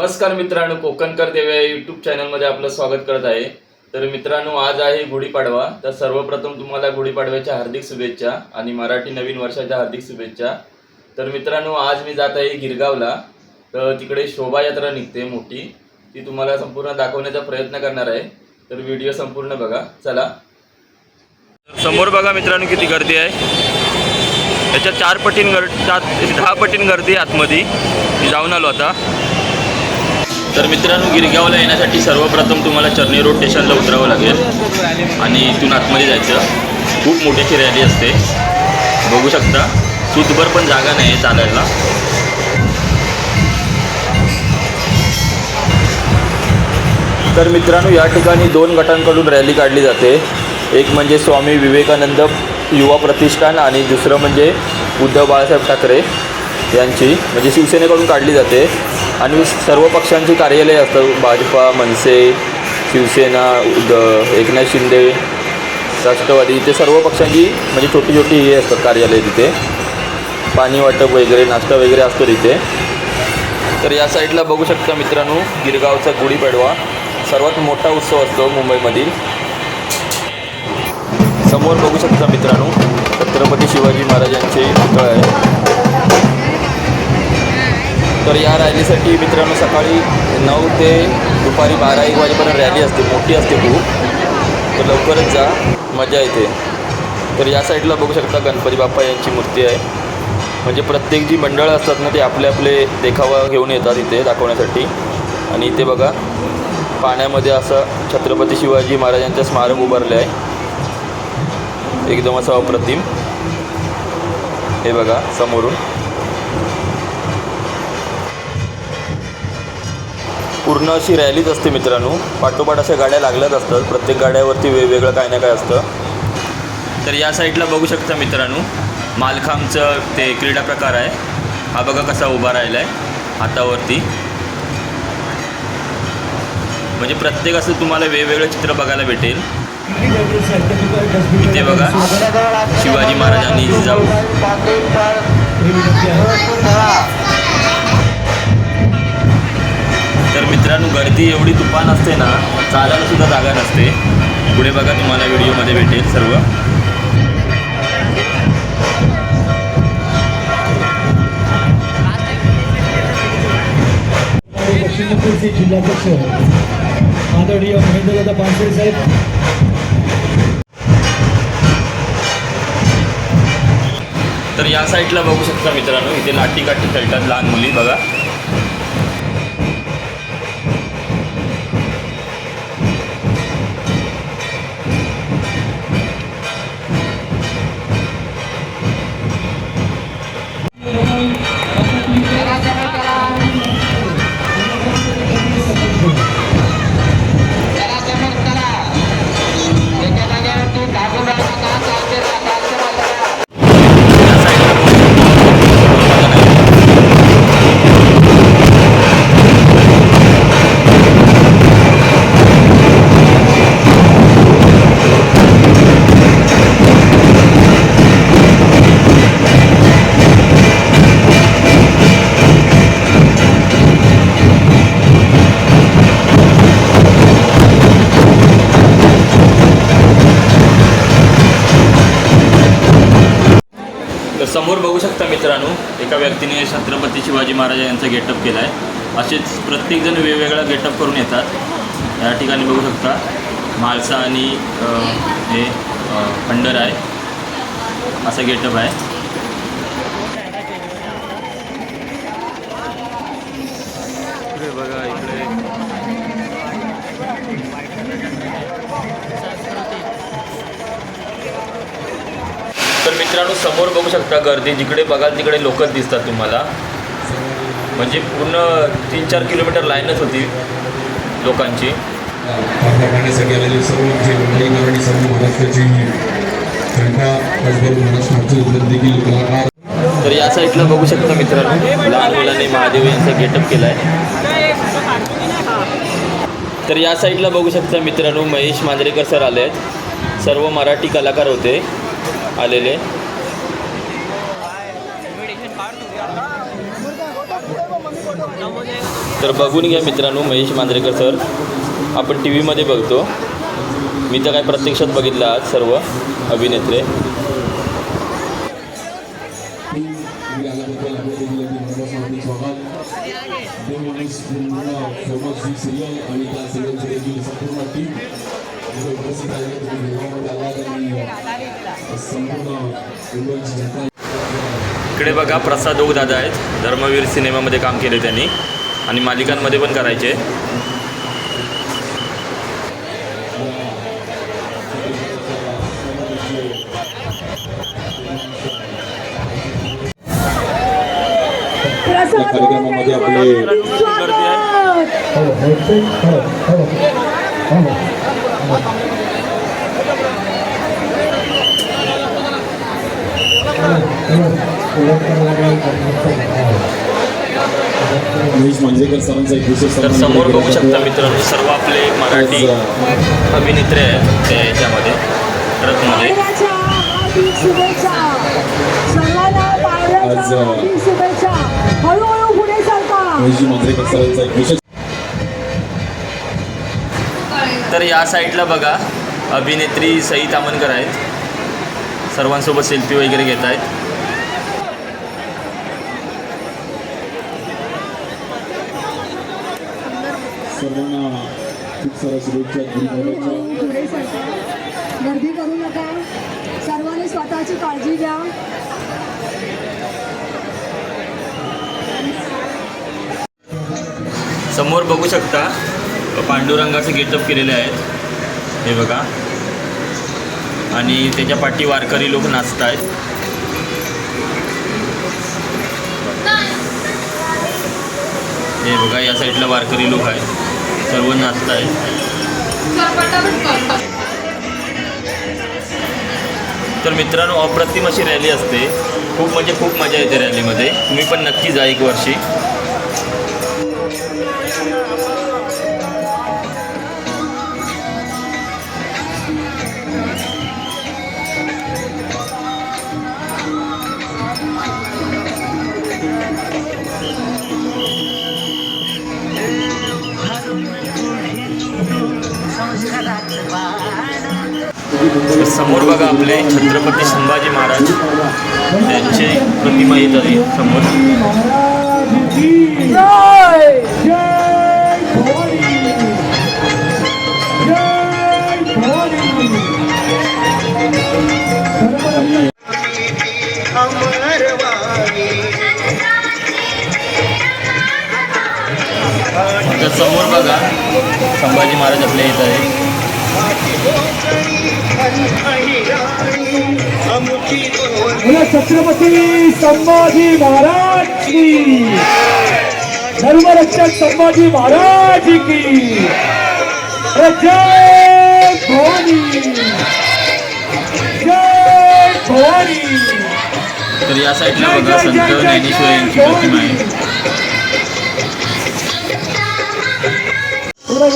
नमस्कार मित्रांनो कोकणकर देव्या यूट्यूब चॅनलमध्ये आपलं स्वागत करत आहे. तर मित्रांनो आज आहे गुढीपाडवा. तर सर्वप्रथम तुम्हाला गुढीपाडव्याच्या हार्दिक शुभेच्छा आणि मराठी नवीन वर्षाच्या हार्दिक शुभेच्छा. तर मित्रांनो आज मी जात आहे गिरगावला. तर तिकडे शोभायात्रा निघते मोठी. ती तुम्हाला संपूर्ण दाखवण्याचा प्रयत्न करणार आहे. तर व्हिडिओ संपूर्ण बघा. चला. समोर बघा मित्रांनो किती गर्दी आहे. त्याच्या चार पटीन गर चार दहा पटीन गर्दी आहे आतमध्ये. मी जाऊन आलो आता. तर मित्रांनो गिरगावला येण्यासाठी सर्वप्रथम तुम्हाला चर्नी रोड स्टेशनला उतरावं लागेल. आणि इथून आतमध्ये जायचं. खूप मोठीची रॅली असते. बघू शकता सुतभर पण जागा नाही आहे चालायला. तर मित्रांनो या ठिकाणी दोन गटांकडून रॅली काढली जाते. एक म्हणजे स्वामी विवेकानंद युवा प्रतिष्ठान आणि दुसरं म्हणजे उद्धव बाळासाहेब ठाकरे यांची म्हणजे शिवसेनेकडून काढली जाते. आणि सर्व पक्षांची कार्यालय असतात भाजपा मनसे शिवसेना उद एकनाथ शिंदे राष्ट्रवादी इथे सर्व पक्षांची म्हणजे छोटी छोटी हे असतात कार्यालय तिथे. पाणी वाटप वगैरे नाश्ता वगैरे असतो तिथे. तर या साईडला बघू शकता मित्रांनो गिरगावचा गुढीपाडवा सर्वात मोठा उत्सव असतो मुंबईमधील. समोर बघू शकता मित्रांनो छत्रपती शिवाजी महाराजांचे पुतळ आहे. तर या रॅलीसाठी मित्रांनो सकाळी नऊ ते दुपारी बारा एक वाजेपर्यंत रॅली असते मोठी असते खूप. तर लवकरच जा मजा येते. तर या साईडला बघू शकता गणपती बाप्पा यांची मूर्ती आहे. म्हणजे प्रत्येक जी मंडळं असतात ना ते आपले आपले देखावा घेऊन येतात इथे दाखवण्यासाठी. आणि इथे बघा पाण्यामध्ये असं छत्रपती शिवाजी महाराजांचं स्मारक उभारले आहे. एकदम असं अप्रतिम. हे बघा समोरून. पूर्ण अशी रॅलीच असते मित्रांनो. पाठोपाठ अशा गाड्या लागल्याच असतात. प्रत्येक गाड्यावरती वेगवेगळं काय ना काय असतं. तर या साईडला बघू शकता मित्रांनो मालखांबचं ते क्रीडा प्रकार आहे. हा बघा कसा उभा राहिला आहे हातावरती. म्हणजे प्रत्येक असं तुम्हाला वेगवेगळं चित्र बघायला भेटेल. इथे बघा शिवाजी महाराजांनी जाऊ तर मित्रांनो गर्दी एवढी तुफान असते ना चालायला सुद्धा जागा नसते. पुढे बघा तुम्हाला व्हिडिओमध्ये भेटेल सर्व. दक्षिण जिल्हाध्यक्ष महेंद्रदादा पानसरे साहेब. तर या साईडला बघू शकता मित्रांनो इथे लाठी काठी खेळतात लहान मुली बघा. शकता मित्रांनो एका व्यक्तीने छत्रपती शिवाजी महाराज यांचा गेटअप केला आहे असेच प्रत्येकजण वेगवेगळा गेटअप करून येतात. या ठिकाणी बघू शकता म्हाळसा आणि हे खंडर आहे. असा गेटअप आहे. मित्रांनो समोर बघू शकता गर्दी. जिकडे बघाल तिकडे लोकच दिसतात तुम्हाला. म्हणजे पूर्ण तीन चार किलोमीटर लाईनच होती लोकांची. आपल्या पाहण्यासाठी आलेले सर्व जे मुंबईकर आणि सर्व महाराष्ट्राची जनता त्याचबरोबर महाराष्ट्राचे इतर देखील कलाकार. तर या साईडला बघू शकता मित्रांनो लहान मुलांनी महादेव यांचा गेटअप केला आहे तर या साईडला बघू शकता मित्रांनो महेश मांजरेकर सर आले आहेत सर्व मराठी कलाकार होते आलेले इन्व्हिटेशन कार्ड तुम्ही आता नमो जय तर बघून घ्या मित्रांनो महेश मांजरेकर सर. आपण टी व्हीमध्ये बघतो. मी तर काय प्रत्यक्षात बघितलं आज सर्व अभिनेत्रे. इकडे बघा प्रसाद दादा आहेत. धर्मवीर सिनेमामध्ये काम केले त्यांनी. आणि मालिकांमध्ये पण करायचे. कार्यक्रमामध्ये आपले गर्दी महेश मांजरेकर सरांचा एक विशेष तर समोर बघू. शकता मित्रांनो सर्व आपले मराठी अभिनेत्री आहेत त्या याच्यामध्ये ट्रकमध्ये आज, महेशजी मांजरेकर सरांचा एक विशेष तर या साईडला बघा अभिनेत्री सई तामणकर आहेत सर्वांसोबत सेल्फी वगैरे घेत आहेत सर्वांना खूप साऱ्या शुभेच्छा. गर्दी करू नका. सर्वांनी स्वतःची काळजी घ्या. समोर बघू शकता पांडुरंगाचे गेटअप केलेले आहेत हे बघा. आणि त्याच्या पाठी वारकरी लोक नाचत आहेत हे बघा या साईडला वारकरी लोक आहेत. सर्व नाचत आहे तर मित्रांनो अप्रतिम अशी रॅली असते. खूप म्हणजे खूप मजा येते रॅलीमध्ये. तुम्ही पण नक्की जा एक वर्षी. समोर बघा आपले छत्रपती संभाजी महाराज. त्यांची प्रतिमा येत आहे समोर. समोर बघा संभाजी महाराज आपल्या येत आहे. छत्रपती संभाजी महाराज की धर्मरक्षक संभाजी महाराज की जय! भवानी! जय भवानी! तर या साईडला बघा संत ज्ञानेश्वर यांची प्रतिमा आहे. पुढे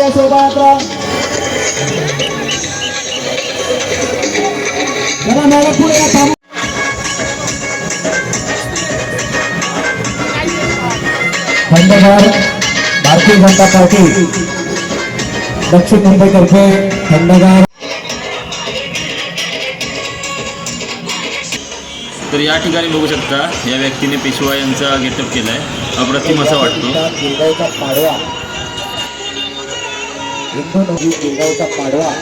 खंडगार भारतीय जनता पार्टी दक्षिण मुंबईतर्फे खंडगार. तर या ठिकाणी बघू शकता या व्यक्तीने पेशवा यांचा गेटअप केला आहे अप्रतिम असं वाटतो. पाडवा. हिंदू नदी पाडवा.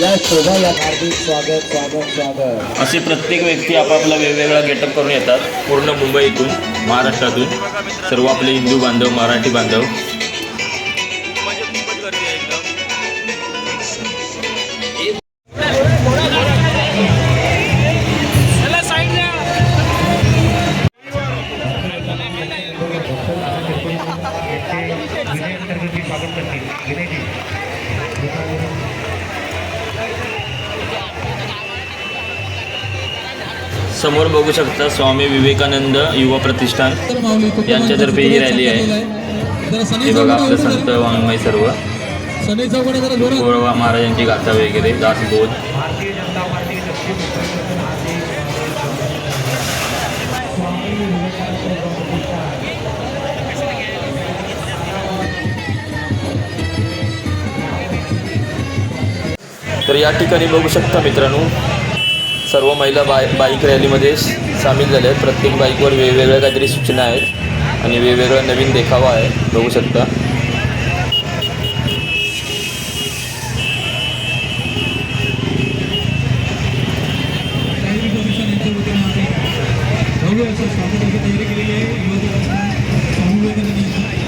या शोभा या हार्दिक स्वागत स्वागत स्वागत. असे प्रत्येक व्यक्ती आपापला वेगवेगळा गेटअप करून येतात. पूर्ण मुंबईतून महाराष्ट्रातून. सर्व आपले हिंदू बांधव मराठी बांधव. समोर बघू शकता स्वामी विवेकानंद युवा प्रतिष्ठान यांच्यातर्फे ही रॅली आहे. हे बघा आपलं संत वाङ्मय सर्व. गोळवा महाराजांची गाथा वगैरे दासबोध तर या ठिकाणी बघू शकता मित्रांनो सर्व महिला बाय बाईक रॅलीमध्ये सामील झाल्या आहेत. प्रत्येक बाईकवर वेगवेगळ्या काहीतरी सूचना आहेत आणि वेगवेगळा नवीन देखावा आहे. बघू शकता.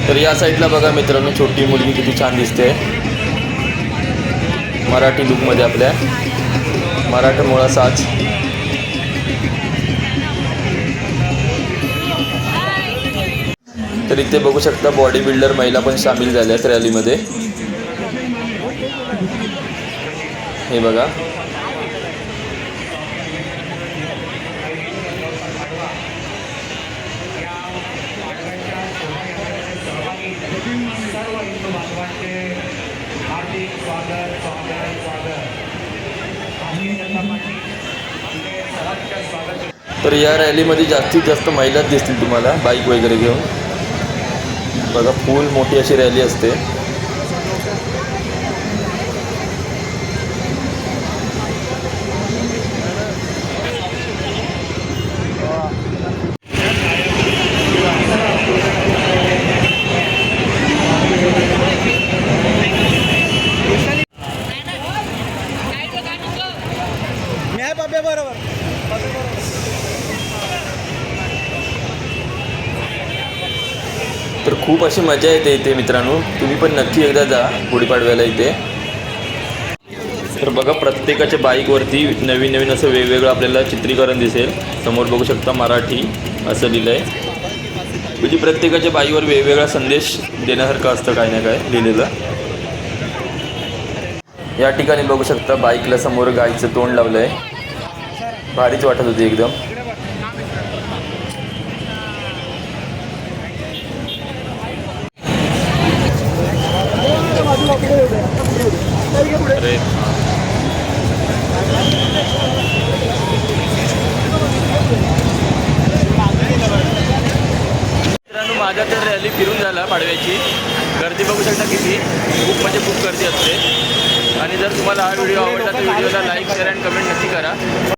तर या साईडला बघा मित्रांनो छोटी मुलगी किती छान दिसते. मराठी लुकमध्ये आपल्या मराठमोळा साज. तर इथे बघू शकता बॉडी बिल्डर महिला पण सामील झाल्या आहेत रॅलीमध्ये हे बघा. तर या रॅलीमध्ये जास्तीत जास्त महिलाच दिसतील तुम्हाला बाईक वगैरे घेऊन. बघा फुल मोठी अशी रॅली असते तर खूप अशी मजा येते इथे मित्रांनो. तुम्ही पण नक्की एकदा जा गुढीपाडव्याला इथे. तर बघा प्रत्येकाच्या बाईकवरती नवीन नवीन असं वेगवेगळं आपल्याला चित्रीकरण दिसेल. समोर बघू शकता मराठी असं लिहिलं आहे म्हणजे प्रत्येकाच्या बाईवर वेगवेगळा संदेश देण्यासारखं असतं काय ना काय लिहिलेलं. या ठिकाणी बघू शकता बाईकला समोर गाईचं तोंड लावलं आहे भारीच वाटत होती एकदम अरे मित्रांनो माझा तर रॅली फिरून झाला पाडव्याची. गर्दी बघू शकता किती. खूप म्हणजे खूप गर्दी असते. आणि जर तुम्हाला हा व्हिडिओ आवडला तर व्हिडिओला लाईक शेअर अँड कमेंट नक्की करा.